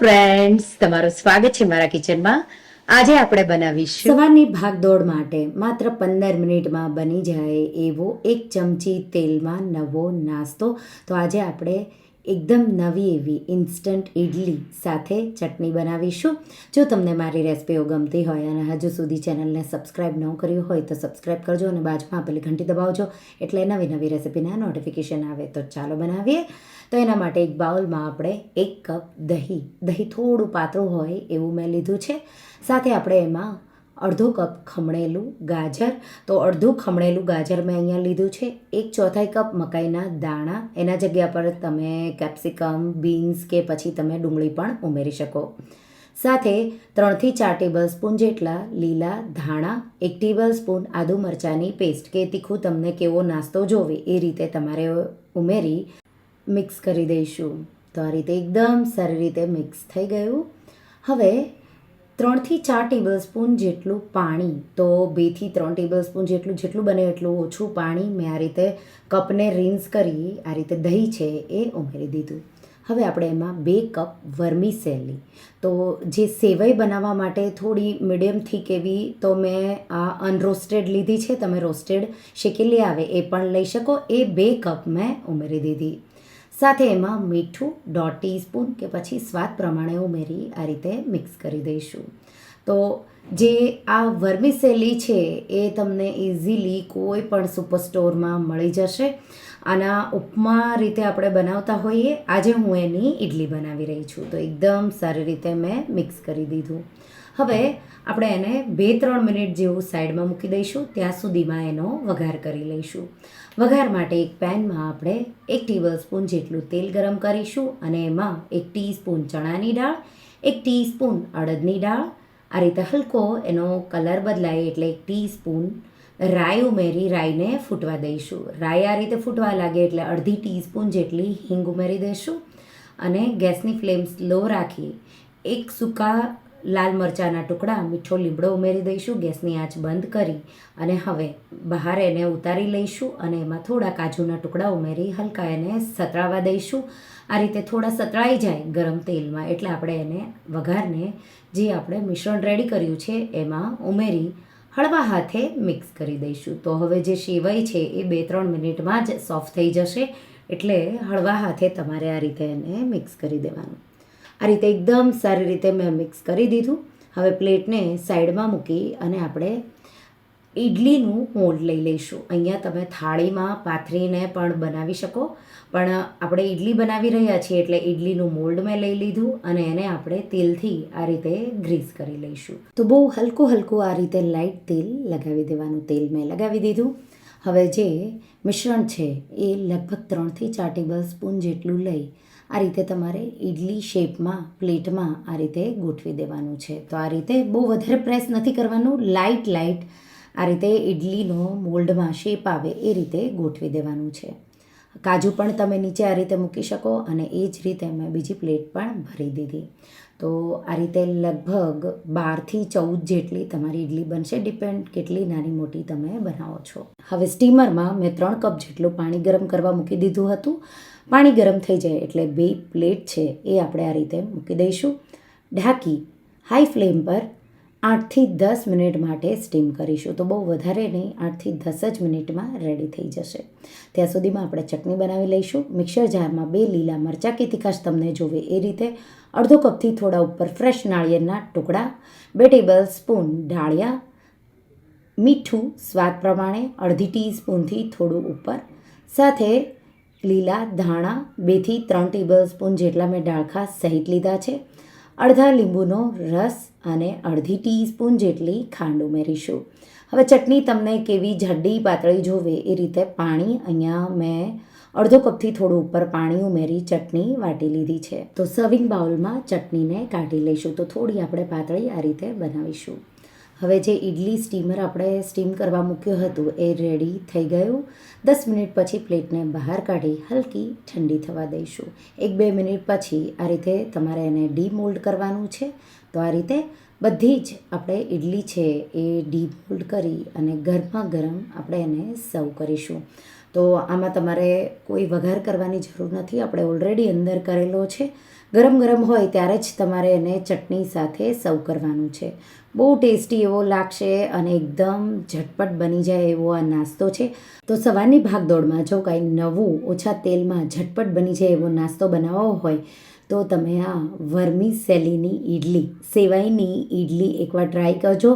Friends તમારું સ્વાગત છે મારા કિચનમાં આજે આપણે બનાવીશું સવારની ભાગદોડ માટે માત્ર પંદર મિનિટમાં બની જાય એવો એક ચમચી તેલમાં નવો નાસ્તો. તો આજે આપણે એકદમ નવી એવી ઇન્સ્ટન્ટ ઇડલી સાથે ચટણી બનાવીશું. જો તમને મારી રેસિપીઓ ગમતી હોય અને હજુ સુધી ચેનલને સબસ્ક્રાઈબ ન કર્યું હોય તો સબસ્ક્રાઈબ કરજો અને બાજુમાં આપેલી ઘંટી દબાવજો. એટલે નવી નવી રેસિપીના નોટિફિકેશન આવે તો ચાલો બનાવીએ. તો એના માટે એક બાઉલમાં આપણે એક કપ દહીં. દહીં થોડું પાતળું હોય એવું મેં લીધું છે. સાથે આપણે એમાં અડધો કપ ખમણેલું ગાજર. તો અડધું ખમણેલું ગાજર મેં અહીંયા લીધું છે. એક ચોથાઈ કપ મકાઈના દાણા. એના જગ્યા પર તમે કેપ્સિકમ, બીન્સ કે પછી તમે ડુંગળી પણ ઉમેરી શકો. સાથે ત્રણથી ચાર ટેબલ સ્પૂન જેટલા લીલા ધાણા, એક ટેબલ સ્પૂન આદુ મરચાંની પેસ્ટ કે તીખું તમને કેવો નાસ્તો જોવે એ રીતે તમારે ઉમેરી મિક્સ કરી દઈશું. તો આ રીતે એકદમ સારી રીતે મિક્સ થઈ ગયું. હવે ત્રણથી ચાર ટેબલ સ્પૂન જેટલું પાણી. તો બેથી ત્રણ ટેબલ સ્પૂન જેટલું જેટલું બને એટલું ઓછું પાણી મેં આ રીતે કપને રિન્સ કરી, આ રીતે દહીં છે એ ઉમેરી દીધું. હવે આપણે એમાં બે કપ વર્મી સેલી. તો જે સેવઈ બનાવવા માટે થોડી મીડિયમ થીક એવી તો મેં આ અનરોસ્ટેડ લીધી છે. તમે રોસ્ટેડ શેકેલી આવે એ પણ લઈ શકો. એ બે કપ મેં ઉમેરી દીધી. સાથે એમાં મીઠું, દોઢ ટીસ્પૂન કે પછી સ્વાદ પ્રમાણે ઉમેરી આ રીતે મિક્સ કરી દઈશું. તો જે આ વર્મિસેલી છે એ તમને ઇઝીલી કોઈ પણ સુપર સ્ટોરમાં મળી જશે. આના ઉપમા રીતે આપણે બનાવતા હોઈએ, આજે હું એની ઇડલી બનાવી રહી છું. તો એકદમ સારી રીતે મેં મિક્સ કરી દીધું. હવે આપણે એને બે ત્રણ મિનિટ જેવું સાઈડમાં મૂકી દઈશું, ત્યાં સુધીમાં એનો વઘાર કરી લઈશું. વઘાર માટે એક પેનમાં આપણે એક ટેબલ સ્પૂન જેટલું તેલ ગરમ કરીશું અને એમાં એક ટીસ્પૂન ચણાની દાળ, એક ટીસ્પૂન અડદની દાળ. આ રીતે હલકો એનો કલર બદલાય એટલે એક ટીસ્પૂન રાઈ ઉમેરી રાઈને ફૂટવા દઈશું. રાઈ આ રીતે ફૂટવા લાગે એટલે અડધી ટીસ્પૂન જેટલી હિંગ ઉમેરી દઈશું અને ગેસની ફ્લેમ સ્લો રાખી એક સૂકા લાલ મરચાંના ટુકડા, મીઠો લીમડો ઉમેરી દઈશું, ગેસની આંચ બંધ કરી અને હવે બહાર એને ઉતારી લઈશું અને એમાં થોડા કાજુના ટુકડા ઉમેરી હલકા એને સતળાવા દઈશું. આ રીતે થોડા સતળાઈ જાય ગરમ તેલમાં, એટલે આપણે એને વઘારને જે આપણે મિશ્રણ રેડી કર્યું છે એમાં ઉમેરી હળવા હાથે મિક્સ કરી દઈશું. તો હવે જે સેવાઈ છે એ બે ત્રણ મિનિટમાં જ સોફ્ટ થઈ જશે, એટલે હળવા હાથે તમારે આ રીતે એને મિક્સ કરી દેવાનું. આ રીતે એકદમ સારી રીતે મેં મિક્સ કરી દીધું. હવે પ્લેટને સાઈડમાં મૂકી અને આપણે ઇડલીનું મોલ્ડ લઈ લઈશું. અહીંયા તમે થાળીમાં પાથરીને પણ બનાવી શકો. પણ આપણે ઇડલી બનાવી રહ્યા છીએ એટલે ઇડલીનું મોલ્ડ મેં લઈ લીધું અને એને આપણે તેલથી આ રીતે ગ્રીસ કરી લઈશું. તો બહુ હલકું હલકું આ રીતે લાઇટ તેલ લગાવી દેવાનું. તેલ મેં લગાવી દીધું. હવે જે મિશ્રણ છે એ લગભગ ત્રણથી ચાર ટેબલ સ્પૂન જેટલું લઈ આ રીતે તમારે ઇડલી શેપમાં, પ્લેટમાં આ રીતે ગોઠવી દેવાનું છે. તો આ રીતે બહુ વધારે પ્રેસ નથી કરવાનું લાઇટ લાઇટ આ રીતે ઇડલીનો મોલ્ડમાં શેપ આવે એ રીતે ગોઠવી દેવાનું છે. કાજુ પણ તમે નીચે આ રીતે મૂકી શકો અને એ જ રીતે મેં બીજી પ્લેટ પણ ભરી દીધી. તો આ રીતે લગભગ બારથી ચૌદ જેટલી તમારી ઇડલી બનશે, ડિપેન્ડ કેટલી નાની મોટી તમે બનાવો છો. હવે સ્ટીમરમાં મેં ત્રણ કપ જેટલું પાણી ગરમ કરવા મૂકી દીધું હતું. પાણી ગરમ થઈ જાય એટલે બે પ્લેટ છે એ આપણે આ રીતે મૂકી દઈશું. ઢાંકી હાઈ ફ્લેમ પર આઠથી દસ મિનિટ માટે સ્ટીમ કરીશું. તો બહુ વધારે નહીં, આઠથી દસ જ મિનિટમાં રેડી થઈ જશે. ત્યાં સુધીમાં આપણે ચટણી બનાવી લઈશું. મિક્સર જારમાં બે લીલા મરચાં કે તીખાશ તમને જોવે એ રીતે અડધો કપથી થોડા ઉપર ફ્રેશ નાળિયેરના ટુકડા, બે ટેબલ સ્પૂન ડાળિયા મીઠું સ્વાદ પ્રમાણે અડધી ટીસ્પૂનથી થોડું ઉપર, સાથે લીલા, ધાણા, બેથી ત્રણ ટેબલ સ્પૂન જેટલા મેં ડાળખા સહિત લીધા છે. અડધા લીંબુનો રસ અને અડધી ટીસ્પૂન જેટલી ખાંડ ઉમેરીશું. હવે ચટણી તમને કેવી જાડી પાતળી જોવે એ રીતે પાણી અહીંયા મેં અડધો કપથી થોડું ઉપર પાણી ઉમેરી ચટણી વાટી લીધી છે. તો સર્વિંગ બાઉલમાં ચટણીને કાઢી લઈશું. તો થોડી આપણે પાતળી આ રીતે બનાવીશું. હવે જે ઇડલી સ્ટીમર આપણે સ્ટીમ કરવા મૂક્યું હતું એ રેડી થઈ ગયું. દસ મિનિટ પછી પ્લેટને બહાર કાઢી હલકી ઠંડી થવા દઈશું. એક બે મિનિટ પછી આ રીતે તમારે એને ડીમોલ્ડ કરવાનું છે. તો આ રીતે બધી જ આપણે ઇડલી છે એ ડીમોલ્ડ કરી અને ગરમા ગરમ આપણે એને સર્વ કરીશું. તો આમાં તમારે કોઈ વઘાર કરવાની જરૂર નથી. આપણે ઓલરેડી અંદર કરેલો છે. ગરમ ગરમ હોય ત્યારે જ તમારે એને ચટણી સાથે સર્વ કરવાનું છે. બહુ ટેસ્ટી એવો લાગશે અને એકદમ ઝટપટ બની જાય એવો આ નાસ્તો છે. તો સવારની ભાગદોડમાં જો કાંઈ નવું, ઓછા તેલમાં ઝટપટ બની જાય એવો નાસ્તો બનાવવો હોય, તો તમે આ વર્મી સેલીની ઈડલી, સેવાઈની ઈડલી એકવાર ટ્રાય કરજો.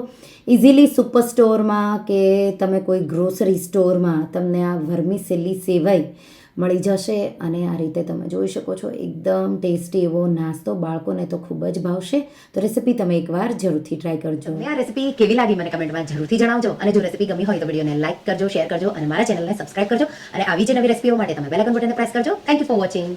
ઇઝીલી સુપર સ્ટોરમાં કે તમે કોઈ ગ્રોસરી સ્ટોરમાં તમને આ વર્મી સેલી સેવાઈ મળી જશે અને આ રીતે તમે જોઈ શકો છો એકદમ ટેસ્ટી એવો નાસ્તો બાળકોને તો ખૂબ જ ભાવશે. તો રેસીપી તમે એકવાર જરૂરથી ટ્રાય કરજો. આ રેસીપી કેવી લાગી મને કમેન્ટમાં જરૂરથી જણાવજો. અને જો રેસીપી ગમી હોય તો વિડીયોને લાઈક કરજો, શેર કરજો અને મારા ચેનલને સબસ્ક્રાઇબ કરજો. અને આવી જ નવી રેસીપીઓ માટે તમે બેલ આઇકન બટનને પ્રેસ કરજો. Thank you for watching.